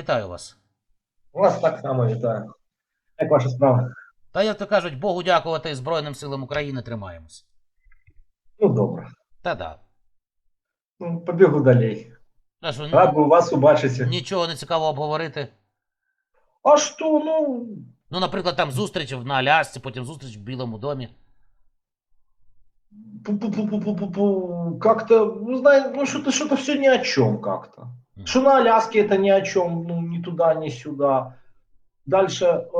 Вітаю вас. Вас так само вітаю. Як ваша справа? Та як то кажуть, Богу дякувати Збройним силам України тримаємось. Ну, добре. Та да. Ну, побігу далі. Та що, Рад би вас убачити. нічого не цікаво обговорити. А що, ну, Ну, наприклад, там зустріч на Алясці, потім зустріч в Білому домі. пу-пу-пу-пу-пу-пу, как-то, ну, знаете, ну, что-то, что-то все ни о чем как-то. Мгм. Что на Аляске это ни о чем, ну, ни туда, ни сюда. Дальше, э,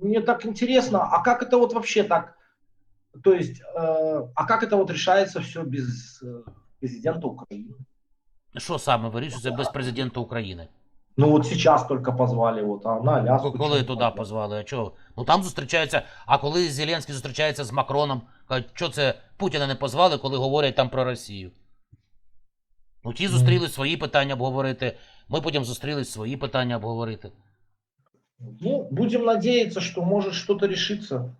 мне так интересно, а как это вот вообще так, то есть, э, а как это вот решается все без э, президента Украины? Що саме вирішується без президента України? Ну вот сейчас только позвали, вот, а на Аляску... Коли чё не туди позвали? позвали? А чого? Ну там зустрічаються. А коли Зеленський зустрічається з Макроном, кажуть, що це Путіна не позвали, коли говорять там про Росію. Ну ті зустрілись свої питання обговорити. Ми потім зустрілись свої питання обговорити. Ну, будем надеяться, что может что-то решиться.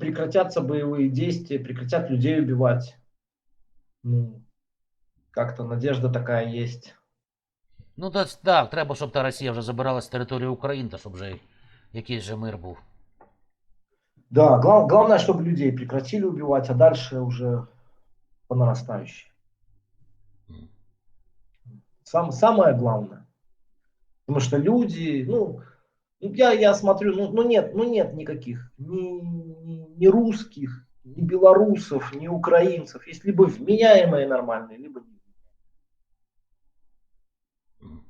Прекратятся боевые действия, прекратят людей убивать. Ну, как-то надежда такая есть. Ну так, так, треба, щоб та Росія вже забирала з території України, та щоб вже якийсь же мир був. Да, гла- главное, чтобы людей прекратили убивать, а дальше уже по нарастающей. М. Сам, самое главное. Потому что люди, ну, ну, я, я смотрю, ну, ну нет, ну нет никаких ни, ни, ни русских, ни белорусов, ни украинцев. Есть либо вменяемые нормальные, либо не. Мгм.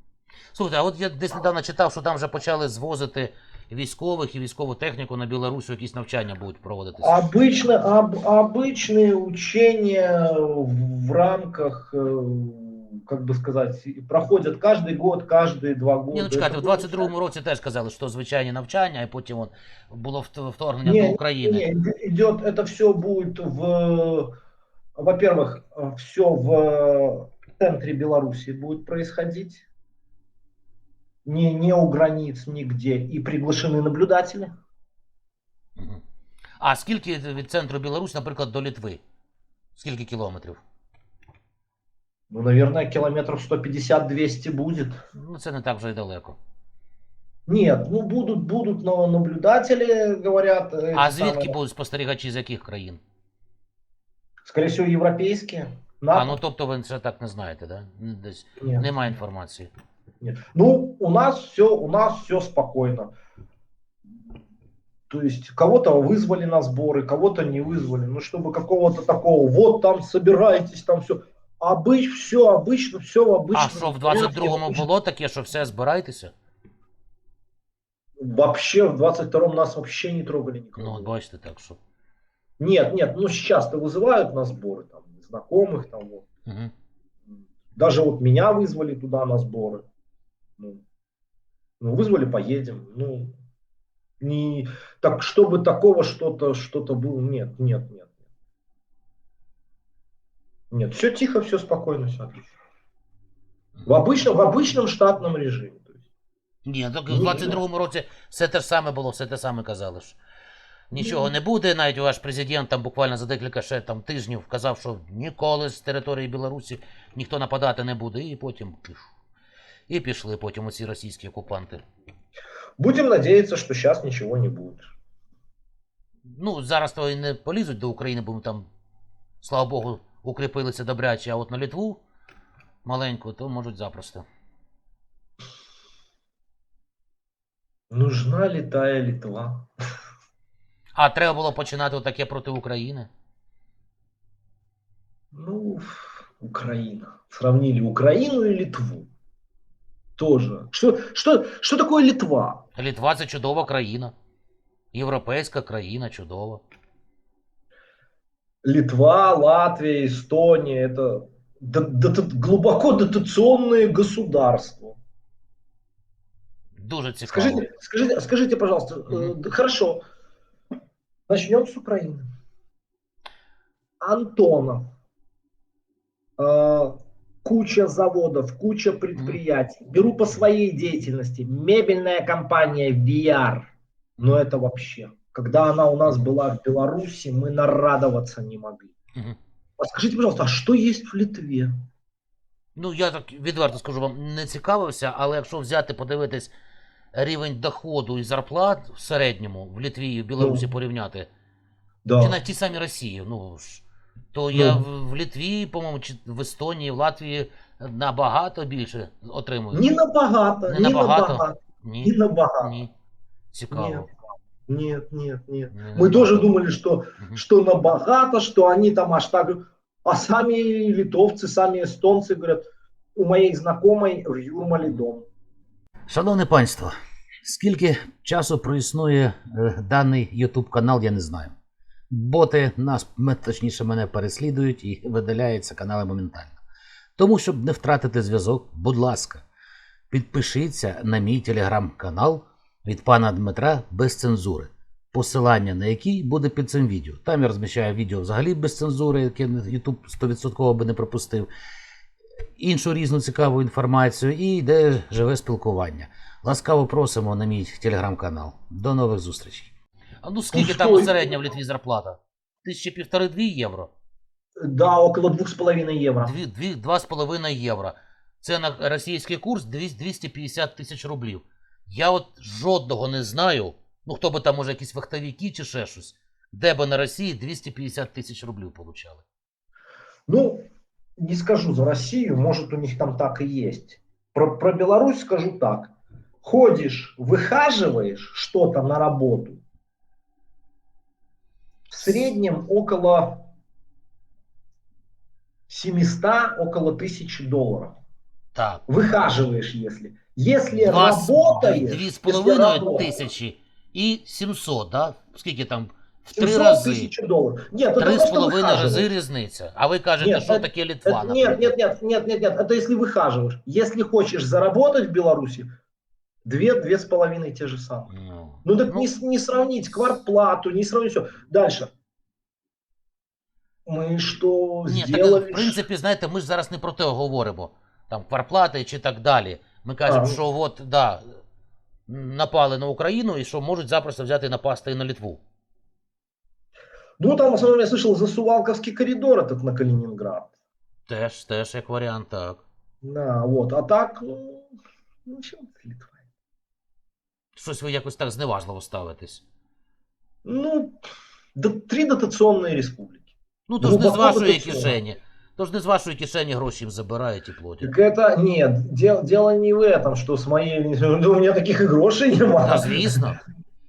Слухайте, а от я десь недавно читав, що там вже почали звозити військових і військову техніку на Білорусі, якісь навчання будуть проводитися. Обычно, об, обычные учения в, в рамках, э, как бы сказать, и проходят каждый год, каждые два года. Ні, ну чекайте, Это в 22-му році теж казали, що звичайні навчання, а потім от було вт- вторгнення Не, до України. Не, иде- идет, это все будет в, во-первых, все в центре Беларуси будет происходить, не, не у границ нигде, и приглашены наблюдатели. Мгм. А скільки від центру Білорусі, наприклад, до Літви? Скільки кілометрів? Ну, наверное, километров 150-200 будет. Ну, це не так вже й далеко. Нет, ну будут, будут но наблюдатели, говорят. э, А эти звідки самые, будуть спостерігачі з яких країн? Скорее всего, европейские. А НАТО. ну тобто ви ще так не знаєте, да? М, Десь Нет. немає інформації. Нет. Ну, у нас все, у нас все спокойно. То есть кого-то вызвали на сборы, кого-то не вызвали. Ну, чтобы какого-то такого, вот там собирайтесь, там все. Обыч, все обычно, все обычно. А що в 22-му було таке, що все збирайтеся? Вообще в 22-м нас вообще не трогали никого. Ну, бачите, так що. Нет, нет, ну сейчас-то вызывают на сборы, там, знакомых, там, вот. Угу. Даже вот меня вызвали туда на сборы. Ну, ну, вызвали, поедем. Ну, не, так чтобы такого что-то, что-то было, нет, нет, нет. Нет, все тихо, все спокойно, все отлично. В обычном, в обычном штатном есть. Ні, так в 22-му році все те ж саме було, все те саме казали. Що нічого не буде, навіть ваш президент там буквально за декілька ще там тижнів казав, що ніколи з території Білорусі ніхто нападати не буде, і потім. І пішли потім оці російські окупанти. Будем надеяться, что сейчас ничего не будет. Ну, зараз то і не полізуть до України, бо там, слава Богу, укріпилися добряче, а от на Литву маленьку, то можуть запросто. Нужна ли тая Литва? А треба було починати таке проти України. Ну, Украина. Сравнили Украину и Литву. Тоже. Что, что, что такое Литва? Літва це чудова країна. Європейська країна чудова. Литва, Латвия, Эстония это глубоко дотационные государства. Дуже цікаво. Скажите, скажите, скажите, пожалуйста, да хорошо. Начнем с Украины. Антонов. Э, куча заводов, куча предприятий. Беру по своей деятельности. Мебельная компания VR. Но это вообще. Когда она у нас была в Беларуси, мы нарадоваться не могли. Мгм. А скажите, пожалуйста, а что есть в Литве? Ну, я так відверто скажу вам, не цікавився, але якщо взяти, подивитись рівень доходу і зарплат в середньому в Літві і в Білорусі Ну. порівняти, Да. чи на ті самі Росії, ну ж, то я Ну. в, в Літві, по-моєму, чи в Естонії, в Латвії набагато більше отримую. Не набагато, Не не набагато? набагато, Ні, набагато. ні. Цікаво. Нет, нет, нет. Не Мы набагато. тоже думали, что, Мгм. что набагато, что они там аж так... А сами литовцы, сами эстонцы говорят, у моей знакомой в Юрмале дом. Шановне панство, скільки часу проіснує е, даний YouTube канал, я не знаю. Боти нас, м- точніше, мене переслідують і видаляються канали моментально. Тому, щоб не втратити зв'язок, будь ласка, підпишіться на мій телеграм-канал від пана Дмитра без цензури, посилання на який буде під цим відео. Там я розміщаю відео взагалі без цензури, яке YouTube 100% би не пропустив іншу різну цікаву інформацію і йде живе спілкування. Ласкаво просимо на мій телеграм-канал. До нових зустрічей. А ну скільки Ну, там що? середня в Літві зарплата? Тисячі півтори-дві євро? Да, около двух с половиной евро. Дві, дві, два з половиною євро. Це на російський курс 250 тисяч рублів. Я от жодного не знаю, ну хто би там, може, якісь вахтовики чи ще щось, де би на Росії 250 тисяч рублів получали. Ну, не скажу за Россию, может у них там так и есть. Про, про Беларусь скажу так. Ходишь, выхаживаешь что-то на работу. В среднем около 700, около 1000 долларов. Так. Выхаживаешь, если. Если Два з- работаешь, Дві з если половиною работаешь, тисячі і 700, да? Скільки там? В три 700 рази. тысяч долларов. Нет, это Три з просто половиною выхаживаешь. рази різниця. А ви кажете, Ні, що це- таке Літва? Это- наприклад? нет, нет, нет, нет, нет, нет. Это если выхаживаешь. Если хочешь заработать в Беларуси, две, две с половиной те же самые. Ну, Ну так ну, не, с- не сравнить квартплату, не сравнить все. Дальше. Мы что Ні, так, сделали? в принципі, знаєте, ми ж зараз не про те говоримо. Там кварплати чи так далі. Ми кажемо, А, ну. що от, да, напали на Україну і що можуть запросто взяти і напасти і на Літву. Ну там в основном я слышал за Сувалковский коридор этот на Калининград. Теж, теж як варіант, так. Да, вот. А так, ну, ну чем ты, Литва? Щось ви якось так зневажливо ставитесь. Ну, да, три дотационные республики. Ну, то ж не з Глибоко вашої дотаційно. кишені. То ж не з вашої кишені гроші їм забирають і платять. Так это, нет, дело, дело не в этом, что с моей, ну, у меня таких и грошей нема. Та звісно.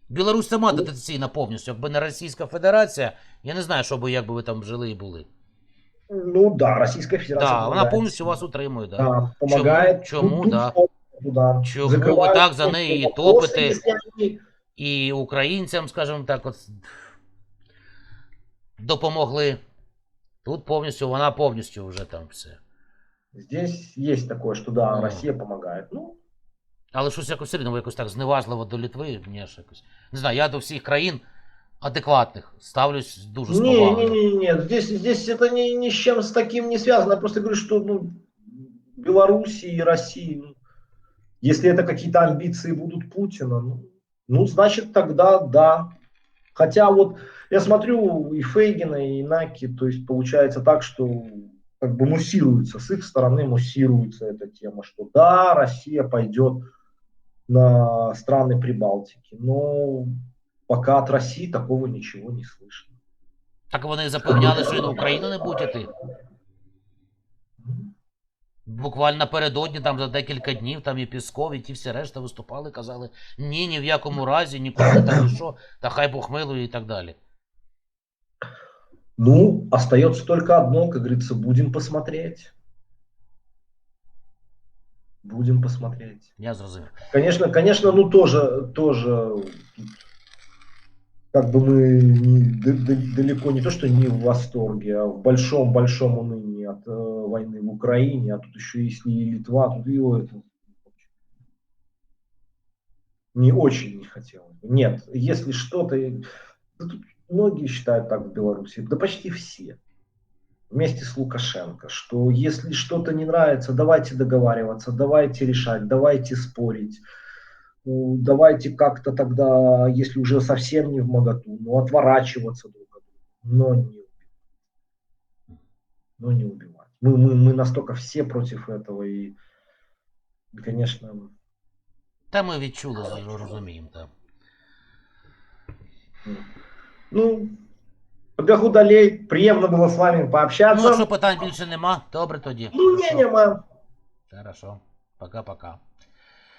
Білорусь сама дотаційна повністю. Якби не Російська Федерація, я не знаю, що би, як би ви там жили і були. Ну да, Российская Федерация. Так, вона помогает. повністю вас утримує, да. Да, помогает. Чому? Тут- тут Да. туда. Чому ви Закрывают так за просто неї вопросы, топите? если они- І українцям, скажімо так, от допомогли. Тут повністю, вона повністю вже там все. Здесь есть такое, что да, Ну. Россия помогает. Ну, Але щось якось все рівно ви якось так зневажливо до Літви, мені ж якось. Не знаю, я до всіх країн адекватних ставлюсь дуже з не, не, повагою. не, не, здесь, здесь это ни, ни с чем с таким не связано. Я просто говорю, что ну, Белоруссии и России, ну, если это какие-то амбиции будут Путина, ну, ну, значит тогда да. Хотя вот я смотрю и Фейгина, и Наки, то есть получается так, что как бы муссируется, с их стороны муссируется эта тема, что да, Россия пойдет на страны Прибалтики, но пока от России такого ничего не слышно. Так вони запевняли, що і на Україну не будуть іти. Буквально напередодні, там за декілька днів, там і Пісков, і ті всі решта виступали, казали, ні, ні в якому разі, ніколи там і що, та хай Бог милує і так далі. Ну, остается только одно, как говорится, будем посмотреть. Будем посмотреть. Я зрозумів. Конечно, конечно, ну тоже, тоже, тут как бы мы не- д- д- далеко не то, что не в восторге, а в большом-большом унынии от э, войны в Украине, а тут еще если и Литва, тут его это не очень не хотелось. Нет, если что-то, да тут многие считают так в Беларуси, да почти все, вместе с Лукашенко, что если что-то не нравится, давайте договариваться, давайте решать, давайте спорить, ну, давайте как-то тогда, если уже совсем не в моготу, ну, отворачиваться друг от друга, но не убивать. Но не убивать. Мы, мы, мы настолько все против этого, и, конечно, Та ми відчули, розуміємо. Так. ну, побегу далей, приятно было с вами Ну, пообщаться. якщо питань більше нема, добре тоді. Ну, не, не, ма. Хорошо. Пока-пока.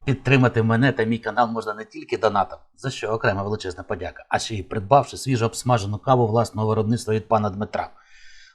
Підтримати мене та мій канал можна не тільки донатом, за що окрема величезна подяка, а ще й придбавши свіжо обсмажену каву власного виробництва від пана Дмитра.